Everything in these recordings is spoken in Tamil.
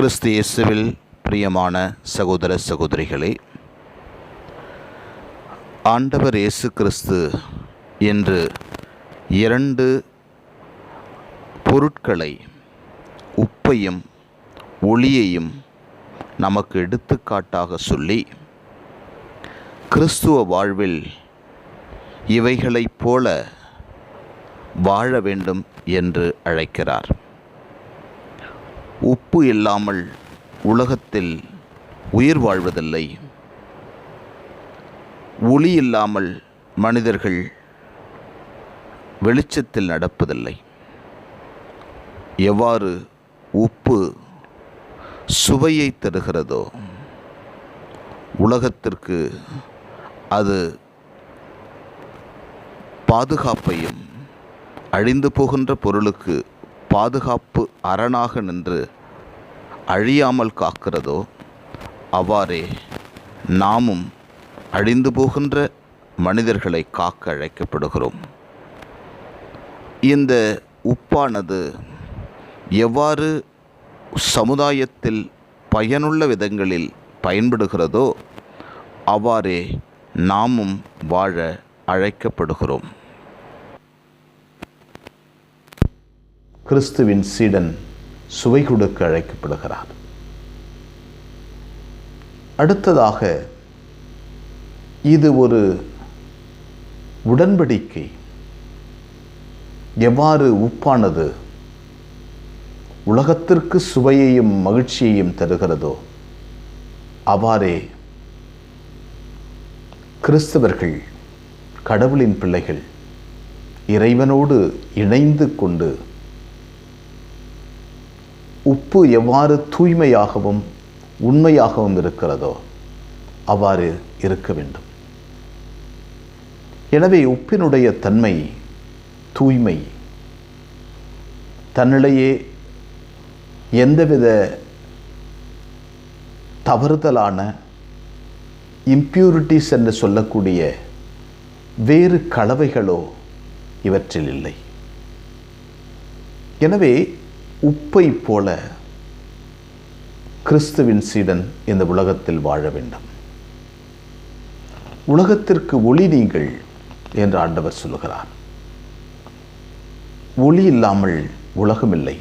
கிறிஸ்து இயேசுவில் பிரியமான சகோதர சகோதரிகளே ஆண்டவர் இயேசு கிறிஸ்து என்று இரண்டு பொருட்களை உப்பையும் ஒளியையும் நமக்கு எடுத்துக்காட்டாக சொல்லி கிறிஸ்துவ வாழ்வில் இவைகளைப் போல வாழ வேண்டும் என்று அழைக்கிறார். உப்பு இல்லாமல் உலகத்தில் உயிர் வாழ்வதில்லை. ஒளி இல்லாமல் மனிதர்கள் வெளிச்சத்தில் நடப்பதில்லை. எவ்வாறு உப்பு சுவையை தருகிறதோ உலகத்திற்கு அது பாதுகாப்பையும் அழிந்து போகின்ற பொருளுக்கு பாதுகாப்பு அரணாக நின்று அழியாமல் காக்கிறதோ அவ்வாறே நாமும் அழிந்து போகின்ற மனிதர்களை காக்க அழைக்கப்படுகிறோம். இந்த உப்பானது எவ்வாறு சமுதாயத்தில் பயனுள்ள விதங்களில் பயன்படுகிறதோ அவ்வாறே நாமும் வாழ அழைக்கப்படுகிறோம். கிறிஸ்துவின் சீடன் சுவை கொடுக்க அழைக்கப்படுகிறார். அடுத்ததாக இது ஒரு உடன்படிக்கை. எவ்வாறு உப்பானது உலகத்திற்கு சுவையையும் மகிழ்ச்சியையும் தருகிறதோ அவ்வாறே கிறிஸ்தவர்கள் கடவுளின் பிள்ளைகள் இறைவனோடு இணைந்து கொண்டு உப்பு எவ்வாறு தூய்மையாகவும் உண்மையாகவும் இருக்கிறதோ அவ்வாறு இருக்க வேண்டும். எனவே உப்பினுடைய தன்மை தூய்மை. தன்னிடையே எந்தவித தவறுதலான இம்ப்யூரிட்டிஸ் என்று சொல்லக்கூடிய வேறு கலவைகளோ இவற்றில் இல்லை. எனவே உப்பை போல கிறிஸ்துவின் சீடன் இந்த உலகத்தில் வாழ வேண்டும். உலகத்திற்கு ஒளி நீங்கள் என்று ஆண்டவர் சொல்லுகிறார். ஒளி இல்லாமல் உலகமில்லை.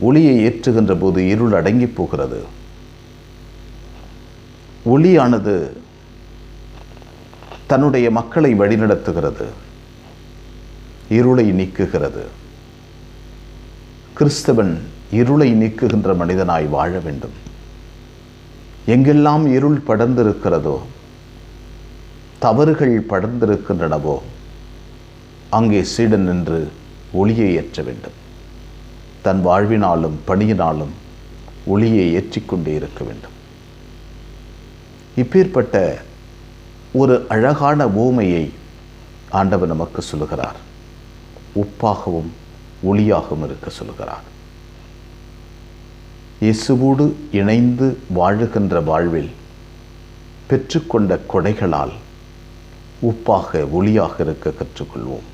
ஒளியை ஏற்றுகின்ற போது இருள் அடங்கி போகிறது. ஒளியானது தன்னுடைய மக்களை வழிநடத்துகிறது. இருளை நீக்குகிறது. கிறிஸ்தவன் இருளை நீக்குகின்ற மனிதனாய் வாழ வேண்டும். எங்கெல்லாம் இருள் படர்ந்திருக்கிறதோ தவறுகள் படர்ந்திருக்கின்றனவோ அங்கே சீடன் நின்று ஒளியை ஏற்ற வேண்டும். தன் வாழ்வினாலும் பணியினாலும் ஒளியை ஏற்றிக்கொண்டே இருக்க வேண்டும். இப்பேற்பட்ட ஒரு அழகான ஊமையை ஆண்டவர் நமக்கு சொல்லுகிறார். உப்பாகவும் ஒளியாகவும் இருக்க சொல்கிறார் இயேசுவோடு இணைந்து வாழுகின்ற வாழ்வில் பெற்றுக்கொண்ட கொடைகளால் உப்பாக ஒளியாக இருக்க கற்றுக்கொள்வோம்.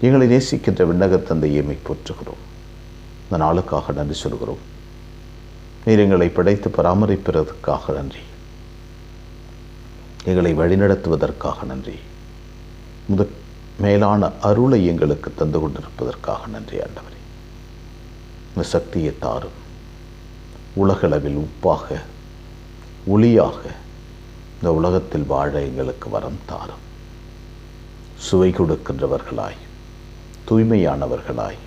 எங்களை நேசிக்கின்ற விண்ணகத்தந்தை மை போற்றுகிறோம் இந்த நாளுக்காக நன்றி சொல்கிறோம். நீர் எங்களை படைத்து பராமரிப்பதற்காக நன்றி. எங்களை வழிநடத்துவதற்காக நன்றி. முதல் மேலான அருளை எங்களுக்கு தந்து கொண்டிருப்பதற்காக நன்றி ஆண்டவரே. இந்த சக்தியை தாரும் உலகளவில் உப்பாக ஒளியாக இந்த உலகத்தில் வாழ எங்களுக்கு வரம் தாரும். சுவை கொடுக்கின்றவர்களாய் தூய்மையானவர்களாய்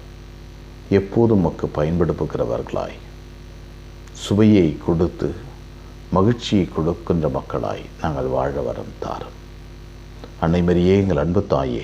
எப்போதும் மக்கு பயன்படுத்துகிறவர்களாய் சுவையை கொடுத்து மகிழ்ச்சியை கொடுக்கின்ற மக்களாய் நாங்கள் வாழ வரம் தாரும். அன்னைமரியே எங்கள் அன்பு தாயே